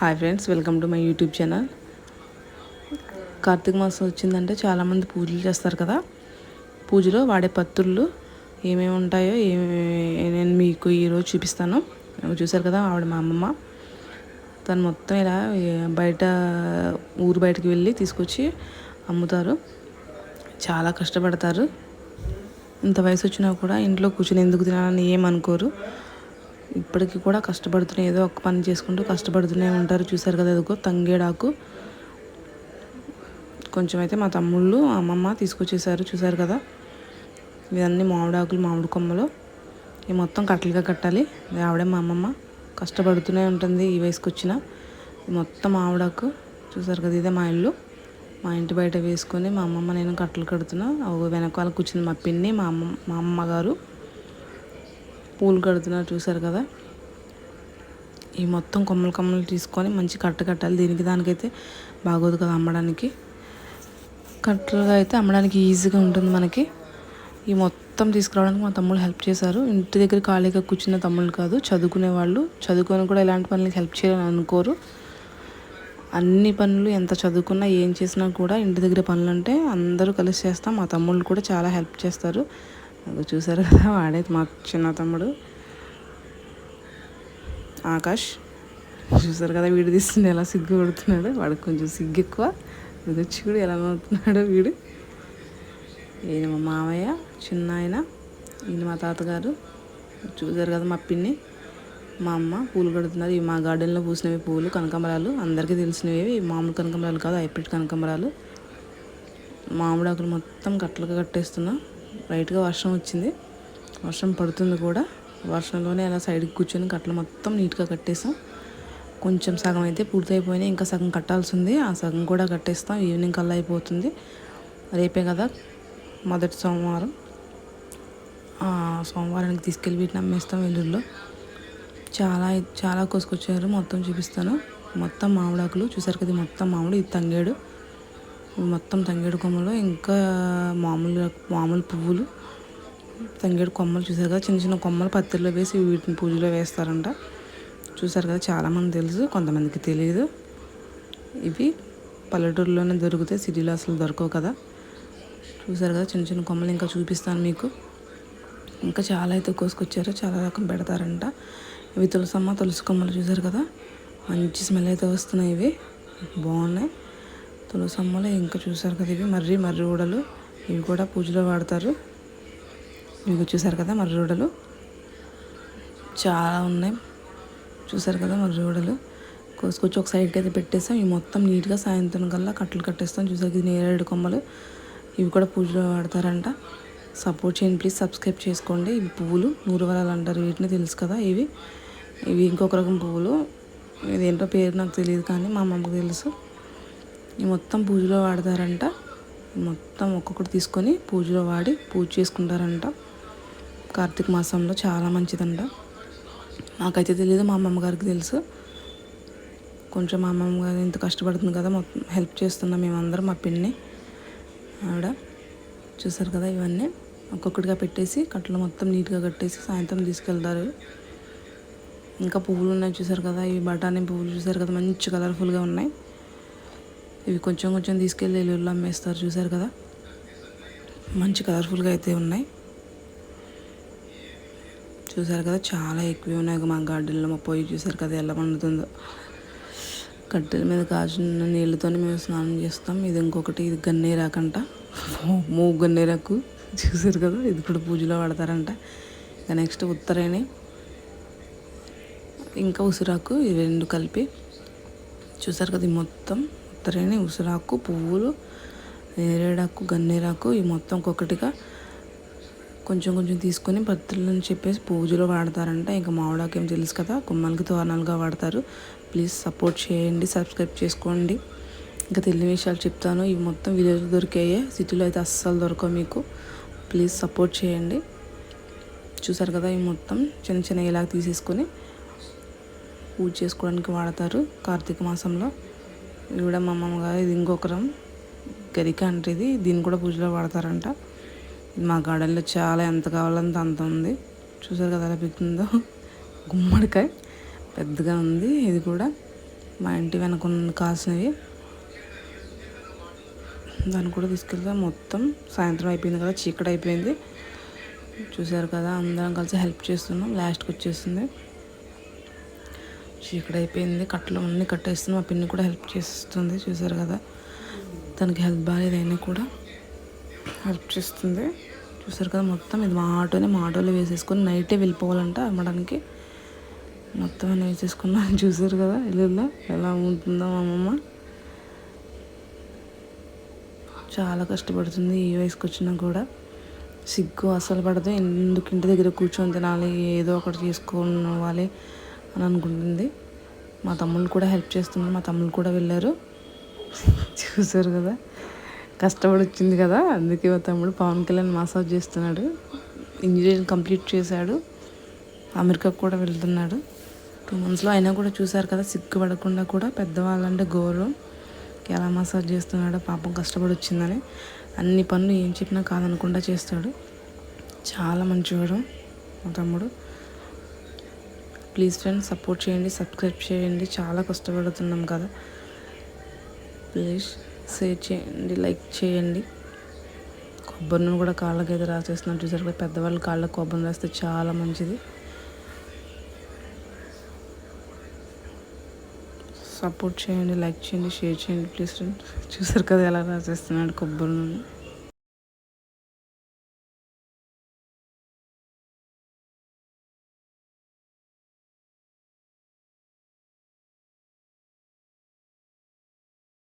Hi friends welcome to my YouTube channel Karthika మాసం వచ్చిందంటే చాలామంది పూజలు చేస్తారు కదా. పూజలో వాడే పత్రులు ఏమేమి ఉంటాయో ఏమేమి నేను మీకు ఈరోజు చూపిస్తాను. చూసారు కదా ఆవిడ మా అమ్మమ్మ. తను మొత్తం ఇలా బయట ఊరు బయటకు వెళ్ళి తీసుకొచ్చి అమ్ముతారు. చాలా కష్టపడతారు. ఇంత వయసు వచ్చినా కూడా ఇంట్లో కూర్చొని ఎందుకు తినాలని ఏమనుకోరు. ఇప్పటికీ కూడా కష్టపడుతూనే ఏదో ఒక పని చేసుకుంటూ కష్టపడుతూనే ఉంటారు. చూసారు కదా అదిగో తంగేడాకు. కొంచెం అయితే మా తమ్ముళ్ళు అమ్మమ్మ తీసుకొచ్చేసారు. చూసారు కదా? ఇవన్నీ మామిడాకులు మామిడి కొమ్మలు. ఇవి మొత్తం కట్టలుగా కట్టాలి. ఆవిడే మా అమ్మమ్మ. కష్టపడుతూనే ఉంటుంది ఈ వయసుకు వచ్చిన మొత్తం ఆవిడకు చూసారు కదా ఇదే మా ఇల్లు. మా ఇంటి బయట వేసుకొని మా అమ్మమ్మ నేను కట్టలు కడుతున్నా. వెనకాల కూర్చుంది మా పిన్ని మా అమ్మ మా అమ్మగారు పూలు కడుతున్నారు చూసారు కదా? ఈ మొత్తం కొమ్మలు కొమ్మలు తీసుకొని మంచి కట్ట కట్టాలి. దీనికి దానికైతే బాగోదు కదా అమ్మడానికి. కట్టలుగా అయితే అమ్మడానికి ఈజీగా ఉంటుంది మనకి. ఈ మొత్తం తీసుకురావడానికి మా తమ్ముళ్ళు హెల్ప్ చేశారు. ఇంటి దగ్గర ఖాళీగా కూర్చున్న తమ్ముళ్ళు కాదు చదువుకునే వాళ్ళు. చదువుకొని కూడా ఇలాంటి పనులకి హెల్ప్ చేయాలని అనుకోరు. అన్ని పనులు ఎంత చదువుకున్నా ఏం చేసినా కూడా ఇంటి దగ్గర పనులు అంటే అందరూ కలిసి చేస్తాం. మా తమ్ముళ్ళు కూడా చాలా హెల్ప్ చేస్తారు. చూసారు కదా వాడే మా చిన్న తమ్ముడు. ఆకాష్ చూసారు కదా వీడు తీస్తుండే ఎలా సిగ్గు పడుతున్నాడు వాడికి కొంచెం సిగ్గు ఎక్కువ. ఇది కూడా ఎలా అవుతున్నాడో వీడు. ఈయన మా మామయ్య చిన్న ఆయన ఈయన మా తాతగారు. చూసారు కదా మా పిన్ని మా అమ్మ పూలు కడుతున్నారు. ఇవి మా గార్డెన్లో పూసినవి పూలు కనకంబరాలు. అందరికీ తెలిసినవి మామూలు కనకంబరాలు కాదు హైబ్రిడ్ కనకంబరాలు. మామిడాకులు మొత్తం కట్టలుగా కట్టేస్తున్నా. లైట్గా వర్షం వచ్చింది. వర్షం పడుతుంది కూడా. వర్షంలోనే అలా సైడ్కి కూర్చొని కట్టలు మొత్తం నీట్గా కట్టేసాం. కొంచెం సగం అయితే పూర్తయిపోయినాయి. ఇంకా సగం కట్టాల్సి ఉంది ఆ సగం కూడా కట్టేస్తాం. ఈవినింగ్ కల్లా అయిపోతుంది. రేపే కదా మొదటి సోమవారం. సోమవారానికి తీసుకెళ్ళి వీటిని అమ్మేస్తాం వెల్లుల్లో చాలా చాలా కోసుకొచ్చారు. మొత్తం చూపిస్తాను. మొత్తం మామిడాకులు. చూసారు కదా మొత్తం మామిడి ఇది తంగేడు. మొత్తం తంగేడు కొమ్మలు ఇంకా మామూలు మామూలు పువ్వులు. తంగేడు కొమ్మలు చూసారు కదా చిన్న చిన్న కొమ్మలు పత్తిలో వేసి వీటిని పూజలో వేస్తారంట. చూసారు కదా చాలామంది తెలుసు కొంతమందికి తెలియదు ఇవి పల్లెటూరులోనే దొరుకుతాయి సిటీలో అసలు దొరకవు కదా. చూసారు కదా చిన్న చిన్న కొమ్మలు ఇంకా చూపిస్తాను మీకు. ఇంకా చాలా అయితే కోసుకొచ్చారు చాలా రకం పెడతారంట. ఇవి తులసమ్మ తులసి కొమ్మలు చూసారు కదా మంచి స్మెల్ అయితే వస్తున్నాయి ఇవి. బాగున్నాయి. తులసమ్మలు ఇంకా చూసారు కదా ఇవి మర్రి మర్రి ఊడలు. ఇవి కూడా పూజలో వాడతారు. ఇవి చూసారు కదా మర్రి ఊడలు. చాలా ఉన్నాయి. చూసారు కదా మర్రి ఊడలు. కోసుకొచ్చి ఒక సైడ్కి అయితే పెట్టేస్తాం. ఇవి మొత్తం నీట్గా సాయంత్రం కల్లా కట్టలు కట్టేస్తాం. చూసారు ఇది నేరేడు కొమ్మలు. ఇవి కూడా పూజలో వాడతారంట. సపోర్ట్ చేయండి ప్లీజ్. సబ్స్క్రైబ్ చేసుకోండి. ఇవి పువ్వులు నూరు వరాలు అంటారు. వీటిని తెలుసు కదా ఇవి. ఇవి ఇంకొక రకం పువ్వులు. ఇదేంటో పేరు నాకు తెలియదు కానీ మా అమ్మమ్మకి తెలుసు. మొత్తం పూజలో వాడతారంట. మొత్తం ఒక్కొక్కటి తీసుకొని పూజలో వాడి పూజ చేసుకుంటారంట. కార్తీక మాసంలో చాలా మంచిదంట. నాకైతే తెలియదు మా అమ్మమ్మ గారికి తెలుసు. కొంచెం మా అమ్మమ్మ గారు ఇంత కష్టపడుతుంది కదా మొత్తం హెల్ప్ చేస్తున్నాం మేమందరం మా పిన్ని ఆవిడ. చూసారు కదా ఇవన్నీ. ఒక్కొక్కటిగా పెట్టేసి కట్టలు మొత్తం నీట్గా కట్టేసి సాయంత్రం తీసుకెళ్తారు. ఇంకా పువ్వులు ఉన్నాయి చూసారు కదా ఇవి బఠానీ పువ్వులు చూసారు కదా మంచి కలర్ఫుల్గా ఉన్నాయి. ఇవి కొంచెం కొంచెం తీసుకెళ్ళి ఎల్లుళ్ళు అమ్మేస్తారు చూసారు కదా? మంచి కలర్ఫుల్గా అయితే ఉన్నాయి. చూసారు కదా? చాలా ఎక్కువ ఉన్నాయి మా గార్డెన్లో మా పొయ్యి చూసారు కదా ఎలా పండుతుందో. కట్టెల మీద కాచిన నీళ్ళతోనే మేము స్నానం చేస్తాం. ఇది ఇంకొకటి ఇది గన్నేరాకంట. మూగు గన్నేరాకు చూసారు కదా? ఇది కూడా పూజలో వాడతారంట. ఇంకా నెక్స్ట్ ఉత్తరేణి ఇంకా ఉసిరాకు ఇవి రెండు కలిపి. చూసారు కదా మొత్తం? ఉత్తరేణి ఉసిరాకు పువ్వులు నేరేడాకు గన్నేరాకు ఈ మొత్తం ఒక్కొక్కటిగా కొంచెం కొంచెం తీసుకొని పత్రులని చెప్పేసి పూజలో వాడతారంట. ఇంకా మామిడాకు ఏం తెలుసు కదా కుమ్మలకి తోరణాలుగా వాడతారు. ప్లీజ్ సపోర్ట్ చేయండి సబ్స్క్రైబ్ చేసుకోండి. ఇంకా తెలియని విషయాలు చెప్తాను. ఇవి మొత్తం విలేజ్లో దొరికాయే. సిటీలో అయితే అస్సలు దొరకవు మీకు. ప్లీజ్ సపోర్ట్ చేయండి. చూసారు కదా ఇవి మొత్తం చిన్న చిన్న ఇలా తీసేసుకొని పూజ చేసుకోవడానికి వాడతారు కార్తీక మాసంలో. ఇది కూడా మా అమ్మమ్మ గారు ఇది ఇంకొకరం. గరిక అంటే ఇది. దీన్ని కూడా పూజలో వాడతారంట. మా గార్డెన్లో చాలా ఎంత కావాలంత అంత ఉంది. చూసారు కదా ఎలా గుమ్మడికాయ. పెద్దగా ఉంది ఇది కూడా. మా ఇంటి వెనక కాసినవి. దాన్ని కూడా తీసుకెళ్తే. మొత్తం సాయంత్రం అయిపోయింది కదా చీకటి అయిపోయింది. చూసారు కదా అందరం కలిసి హెల్ప్ చేస్తున్నాం. లాస్ట్కి వచ్చేసింది. చీకటి అయిపోయింది కట్టలు అన్నీ కట్టేస్తుంది మా పిన్ని కూడా హెల్ప్ చేస్తుంది చూసారు కదా. తనకి హెల్త్ బాగాలేదైనా కూడా హెల్ప్ చేస్తుంది. చూసారు కదా మొత్తం ఇది మా ఆటోనే మా ఆటోలో వేసేసుకొని నైటే వెళ్ళిపోవాలంట అమ్మడానికి. మొత్తం అన్నీ వేసేసుకున్నాను చూసారు కదా ఇల్లు ఎలా ఉంటుందో మా అమ్మమ్మ. చాలా కష్టపడుతుంది ఈ వయసుకి వచ్చినా కూడా. సిగ్గు అసలు పడదు ఎందుకు ఇంటి దగ్గర కూర్చొని తినాలి ఏదో ఒకటి చేసుకోవాలి అని అనుకుంటుంది. మా తమ్ముళ్ళు కూడా హెల్ప్ చేస్తున్నారు. మా తమ్ముళ్ళు కూడా వెళ్ళారు. చూసారు కదా? కష్టపడి వచ్చింది కదా? అందుకే మా తమ్ముడు పవన్ కళ్యాణ్ మసాజ్ చేస్తున్నాడు. ఇంజనీరింగ్ కంప్లీట్ చేశాడు. అమెరికాకు కూడా వెళ్తున్నాడు. టూ మంత్స్లో అయినా కూడా చూశారు కదా? సిగ్గుపడకుండా కూడా పెద్దవాళ్ళంటే గౌరవం. ఎలా మసాజ్ చేస్తున్నాడో పాపం కష్టపడి వచ్చిందని. అన్ని పనులు ఏం చెప్పినా కాదనకుండా చేస్తాడు. చాలా మంచివాడు మా తమ్ముడు. ప్లీజ్ ఫ్రెండ్స్ సపోర్ట్ చేయండి సబ్స్క్రైబ్ చేయండి. చాలా కష్టపడుతున్నాం కదా. ప్లీజ్ షేర్ చేయండి లైక్ చేయండి. కొబ్బరి నూనె కూడా కాళ్ళకి అయితే రాసేస్తున్నాం. చూసారు కదా పెద్దవాళ్ళు కాళ్ళకి కొబ్బరి రాస్తే చాలా మంచిది. సపోర్ట్ చేయండి లైక్ చేయండి షేర్ చేయండి. Please friends. చూసారు కదా ఎలా రాసేస్తున్నాడు కొబ్బరి నూనె